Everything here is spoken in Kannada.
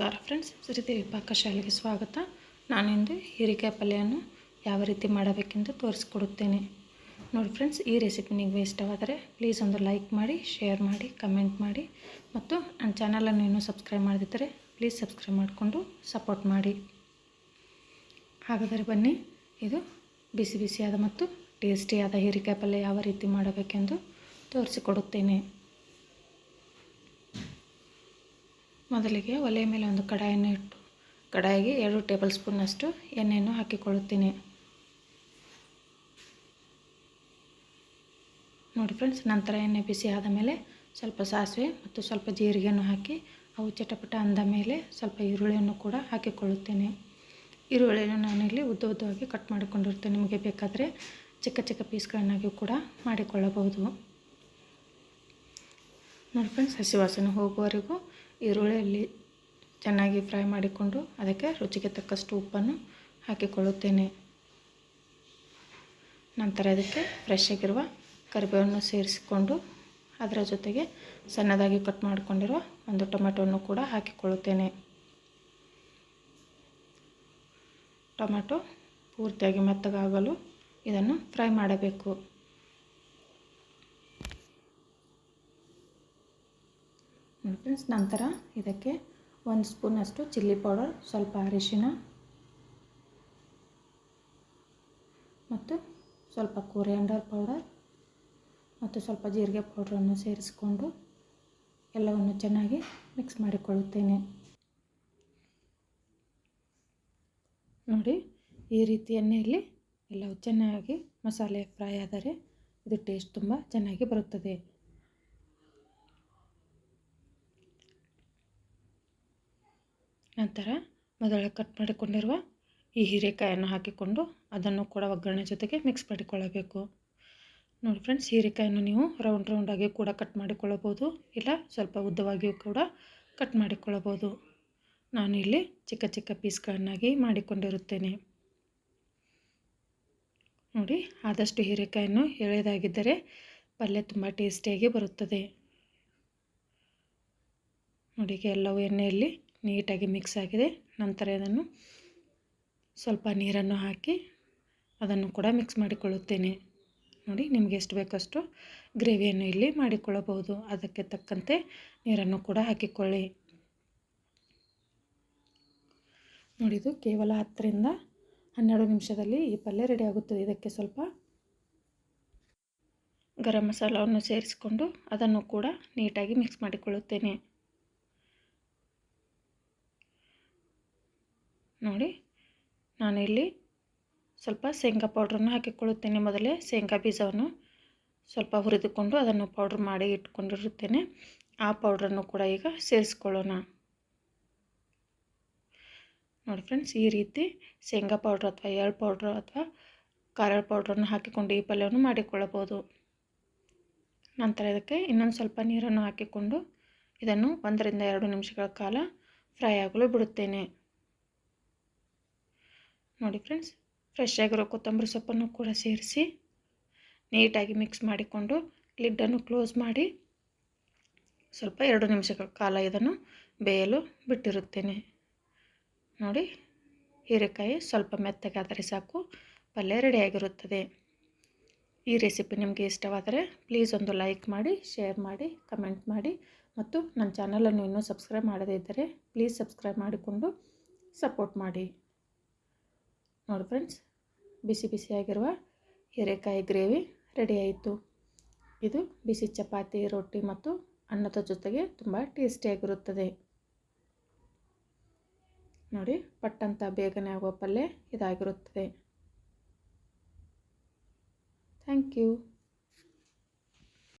ನಮಸ್ಕಾರ ಫ್ರೆಂಡ್ಸ್ ವಿಪಾಕ ಪಾಕಶಾಲೆಗೆ ಸ್ವಾಗತ. ನಾನಿಂದು ಹೀರಿಕಾಯಿ ಪಲ್ಯವನ್ನು ಯಾವ ರೀತಿ ಮಾಡಬೇಕೆಂದು ತೋರಿಸ್ಕೊಡುತ್ತೇನೆ. ನೋಡಿ ಫ್ರೆಂಡ್ಸ್ ಈ ರೆಸಿಪಿ ನಿಮಗೆ ಇಷ್ಟವಾದರೆ ಪ್ಲೀಸ್ ಒಂದು ಲೈಕ್ ಮಾಡಿ ಶೇರ್ ಮಾಡಿ ಕಮೆಂಟ್ ಮಾಡಿ. ಮತ್ತು ನನ್ನ ಚಾನಲನ್ನು ಇನ್ನೂ ಸಬ್ಸ್ಕ್ರೈಬ್ ಮಾಡದಿದ್ದರೆ ಪ್ಲೀಸ್ ಸಬ್ಸ್ಕ್ರೈಬ್ ಮಾಡಿಕೊಂಡು ಸಪೋರ್ಟ್ ಮಾಡಿ. ಹಾಗಾದರೆ ಬನ್ನಿ, ಇದು ಬಿಸಿ ಬಿಸಿಯಾದ ಮತ್ತು ಟೇಸ್ಟಿಯಾದ ಹೀರಿಕಾಯಿ ಪಲ್ಯ ಯಾವ ರೀತಿ ಮಾಡಬೇಕೆಂದು ತೋರಿಸಿಕೊಡುತ್ತೇನೆ. ಮೊದಲಿಗೆ ಒಲೆಯ ಮೇಲೆ ಒಂದು ಕಡಾಯನ್ನು ಇಟ್ಟು, ಕಡಾಯಿಗೆ ಎರಡು ಟೇಬಲ್ ಸ್ಪೂನ್ನಷ್ಟು ಎಣ್ಣೆಯನ್ನು ಹಾಕಿಕೊಳ್ಳುತ್ತೀನಿ. ನೋಡಿ ಫ್ರೆಂಡ್ಸ್, ನಂತರ ಎಣ್ಣೆ ಬಿಸಿ ಆದ ಮೇಲೆ ಸ್ವಲ್ಪ ಸಾಸಿವೆ ಮತ್ತು ಸ್ವಲ್ಪ ಜೀರಿಗೆಯನ್ನು ಹಾಕಿ, ಅವು ಚಟಪಟ ಅಂದ ಮೇಲೆ ಸ್ವಲ್ಪ ಈರುಳ್ಳಿಯನ್ನು ಕೂಡ ಹಾಕಿಕೊಳ್ಳುತ್ತೇನೆ. ಈರುಳ್ಳಿಯನ್ನು ಇಲ್ಲಿ ಉದ್ದ ಉದ್ದವಾಗಿ ಕಟ್ ಮಾಡಿಕೊಂಡಿರ್ತೇನೆ ನಿಮಗೆ ಬೇಕಾದರೆ ಚಿಕ್ಕ ಚಿಕ್ಕ ಪೀಸ್ಗಳನ್ನಾಗಿಯೂ ಕೂಡ ಮಾಡಿಕೊಳ್ಳಬಹುದು. ನೋಡಿ ಫ್ರೆಂಡ್ಸ್, ಹಸಿ ವಾಸನೆ ಹೋಗುವವರೆಗೂ ಈರುಳ್ಳಿಯಲ್ಲಿ ಚೆನ್ನಾಗಿ ಫ್ರೈ ಮಾಡಿಕೊಂಡು ಅದಕ್ಕೆ ರುಚಿಗೆ ತಕ್ಕಷ್ಟು ಉಪ್ಪನ್ನು ಹಾಕಿಕೊಳ್ಳುತ್ತೇನೆ. ನಂತರ ಅದಕ್ಕೆ ಫ್ರೆಶ್ ಆಗಿರುವ ಕರಿಬೇವನ್ನು ಸೇರಿಸಿಕೊಂಡು ಅದರ ಜೊತೆಗೆ ಸಣ್ಣದಾಗಿ ಕಟ್ ಮಾಡಿಕೊಂಡಿರುವ ಒಂದು ಟೊಮೆಟೊವನ್ನು ಕೂಡ ಹಾಕಿಕೊಳ್ಳುತ್ತೇನೆ. ಟೊಮೆಟೊ ಪೂರ್ತಿಯಾಗಿ ಮೆತ್ತಗಾಗಲು ಇದನ್ನು ಫ್ರೈ ಮಾಡಬೇಕು. ಫ್ರೆಂಡ್ಸ್ ನಂತರ ಇದಕ್ಕೆ ಒಂದು ಸ್ಪೂನಷ್ಟು ಚಿಲ್ಲಿ ಪೌಡರ್ ಸ್ವಲ್ಪ ಅರಿಶಿನ ಮತ್ತು ಸ್ವಲ್ಪ ಕೊರಿಯಾಂಡರ್ ಪೌಡರ್ ಮತ್ತು ಸ್ವಲ್ಪ ಜೀರಿಗೆ ಪೌಡ್ರನ್ನು ಸೇರಿಸಿಕೊಂಡು ಎಲ್ಲವನ್ನು ಚೆನ್ನಾಗಿ ಮಿಕ್ಸ್ ಮಾಡಿಕೊಳ್ಳುತ್ತೇನೆ. ನೋಡಿ, ಈ ರೀತಿ ಎಣ್ಣೆಯಲ್ಲಿ ಎಲ್ಲವೂ ಚೆನ್ನಾಗಿ ಮಸಾಲೆ ಫ್ರೈ ಆದರೆ ಇದು ಟೇಸ್ಟ್ ತುಂಬ ಚೆನ್ನಾಗಿ ಬರುತ್ತದೆ. ನಂತರ ಮೊದಲ ಕಟ್ ಮಾಡಿಕೊಂಡಿರುವ ಈ ಹೀರೆಕಾಯನ್ನು ಹಾಕಿಕೊಂಡು ಅದನ್ನು ಕೂಡ ಒಗ್ಗರಣೆ ಜೊತೆಗೆ ಮಿಕ್ಸ್ ಮಾಡಿಕೊಳ್ಳಬೇಕು. ನೋಡಿ ಫ್ರೆಂಡ್ಸ್ ಹೀರೆಕಾಯನ್ನು ನೀವು ರೌಂಡ್ ರೌಂಡಾಗಿ ಕೂಡ ಕಟ್ ಮಾಡಿಕೊಳ್ಳಬಹುದು. ಇಲ್ಲ, ಸ್ವಲ್ಪ ಉದ್ದವಾಗಿಯೂ ಕೂಡ ಕಟ್ ಮಾಡಿಕೊಳ್ಳಬಹುದು. ನಾನು ಇಲ್ಲಿ ಚಿಕ್ಕ ಚಿಕ್ಕ ಪೀಸ್ಗಳನ್ನಾಗಿ ಮಾಡಿಕೊಂಡಿರುತ್ತೇನೆ. ನೋಡಿ, ಆದಷ್ಟು ಹೀರೆಕಾಯನ್ನು ಎಳೆಯದಾಗಿದ್ದರೆ ಪಲ್ಯ ತುಂಬ ಟೇಸ್ಟಿಯಾಗಿ ಬರುತ್ತದೆ. ನೋಡಿ ಎಲ್ಲವೂ ಎಣ್ಣೆಯಲ್ಲಿ ನೀಟಾಗಿ ಮಿಕ್ಸ್ ಆಗಿದೆ. ನಂತರ ಇದನ್ನು ಸ್ವಲ್ಪ ನೀರನ್ನು ಹಾಕಿ ಅದನ್ನು ಕೂಡ ಮಿಕ್ಸ್ ಮಾಡಿಕೊಳ್ಳುತ್ತೇನೆ. ನೋಡಿ, ನಿಮಗೆ ಎಷ್ಟು ಬೇಕಷ್ಟು ಗ್ರೇವಿಯನ್ನು ಇಲ್ಲಿ ಮಾಡಿಕೊಳ್ಳಬಹುದು. ಅದಕ್ಕೆ ತಕ್ಕಂತೆ ನೀರನ್ನು ಕೂಡ ಹಾಕಿಕೊಳ್ಳಿ. ನೋಡಿದು ಕೇವಲ ಹತ್ತರಿಂದ ಹನ್ನೆರಡು ನಿಮಿಷದಲ್ಲಿ ಈ ಪಲ್ಯ ರೆಡಿ ಆಗುತ್ತದೆ. ಇದಕ್ಕೆ ಸ್ವಲ್ಪ ಗರಂ ಮಸಾಲವನ್ನು ಸೇರಿಸಿಕೊಂಡು ಅದನ್ನು ಕೂಡ ನೀಟಾಗಿ ಮಿಕ್ಸ್ ಮಾಡಿಕೊಳ್ಳುತ್ತೇನೆ. ನೋಡಿ ನಾನು ಇಲ್ಲಿ ಸ್ವಲ್ಪ ಶೇಂಗಾ ಪೌಡ್ರನ್ನು ಹಾಕಿಕೊಳ್ಳುತ್ತೇನೆ. ಮೊದಲೇ ಶೇಂಗಾ ಬೀಜವನ್ನು ಸ್ವಲ್ಪ ಹುರಿದುಕೊಂಡು ಅದನ್ನು ಪೌಡ್ರ್ ಮಾಡಿ ಇಟ್ಕೊಂಡಿರುತ್ತೇನೆ. ಆ ಪೌಡ್ರನ್ನು ಕೂಡ ಈಗ ಸೇರಿಸ್ಕೊಳ್ಳೋಣ. ನೋಡಿ ಫ್ರೆಂಡ್ಸ್ ಈ ರೀತಿ ಶೇಂಗಾ ಪೌಡ್ರ್ ಅಥವಾ ಎಳ್ಳು ಪೌಡ್ರ್ ಅಥವಾ ಖಾರ ಪೌಡ್ರನ್ನು ಹಾಕಿಕೊಂಡು ಈ ಪಲ್ಯವನ್ನು ಮಾಡಿಕೊಳ್ಳಬಹುದು. ನಂತರ ಇದಕ್ಕೆ ಇನ್ನೊಂದು ಸ್ವಲ್ಪ ನೀರನ್ನು ಹಾಕಿಕೊಂಡು ಇದನ್ನು ಒಂದರಿಂದ ಎರಡು ನಿಮಿಷಗಳ ಕಾಲ ಫ್ರೈ ಆಗಲು ಬಿಡುತ್ತೇನೆ. ನೋಡಿ ಫ್ರೆಂಡ್ಸ್ ಫ್ರೆಶ್ ಆಗಿರೋ ಕೊತ್ತಂಬರಿ ಸೊಪ್ಪನ್ನು ಕೂಡ ಸೇರಿಸಿ ನೀಟಾಗಿ ಮಿಕ್ಸ್ ಮಾಡಿಕೊಂಡು ಲಿಡ್ಡನ್ನು ಕ್ಲೋಸ್ ಮಾಡಿ ಸ್ವಲ್ಪ ಎರಡು ನಿಮಿಷಗಳ ಕಾಲ ಇದನ್ನು ಬೇಯಲು ಬಿಟ್ಟಿರುತ್ತೇನೆ. ನೋಡಿ, ಹೀರೆಕಾಯಿ ಸ್ವಲ್ಪ ಮೆತ್ತಗಾದರೆ ಸಾಕು, ಪಲ್ಯ ರೆಡಿಯಾಗಿರುತ್ತದೆ ಈ ರೆಸಿಪಿ ನಿಮಗೆ ಇಷ್ಟವಾದರೆ ಪ್ಲೀಸ್ ಒಂದು ಲೈಕ್ ಮಾಡಿ ಶೇರ್ ಮಾಡಿ ಕಮೆಂಟ್ ಮಾಡಿ ಮತ್ತು ನನ್ನ ಚಾನಲನ್ನು ಇನ್ನೂ ಸಬ್ಸ್ಕ್ರೈಬ್ ಮಾಡದೇ ಇದ್ದರೆ ಪ್ಲೀಸ್ ಸಬ್ಸ್ಕ್ರೈಬ್ ಮಾಡಿಕೊಂಡು ಸಪೋರ್ಟ್ ಮಾಡಿ. ನೋಡಿ ಫ್ರೆಂಡ್ಸ್, ಬಿಸಿ ಬಿಸಿಯಾಗಿರುವ ಹೀರೆಕಾಯಿ ಗ್ರೇವಿ ರೆಡಿ ಆಯಿತು. ಇದು ಬಿಸಿ ಚಪಾತಿ, ರೊಟ್ಟಿ ಮತ್ತು ಅನ್ನದ ಜೊತೆಗೆ ತುಂಬ ಟೇಸ್ಟಿಯಾಗಿರುತ್ತದೆ. ನೋಡಿ, ಪಟ್ಟಂತ ಬೇಗನೆ ಆಗುವ ಪಲ್ಯ ಇದಾಗಿರುತ್ತದೆ. Thank you.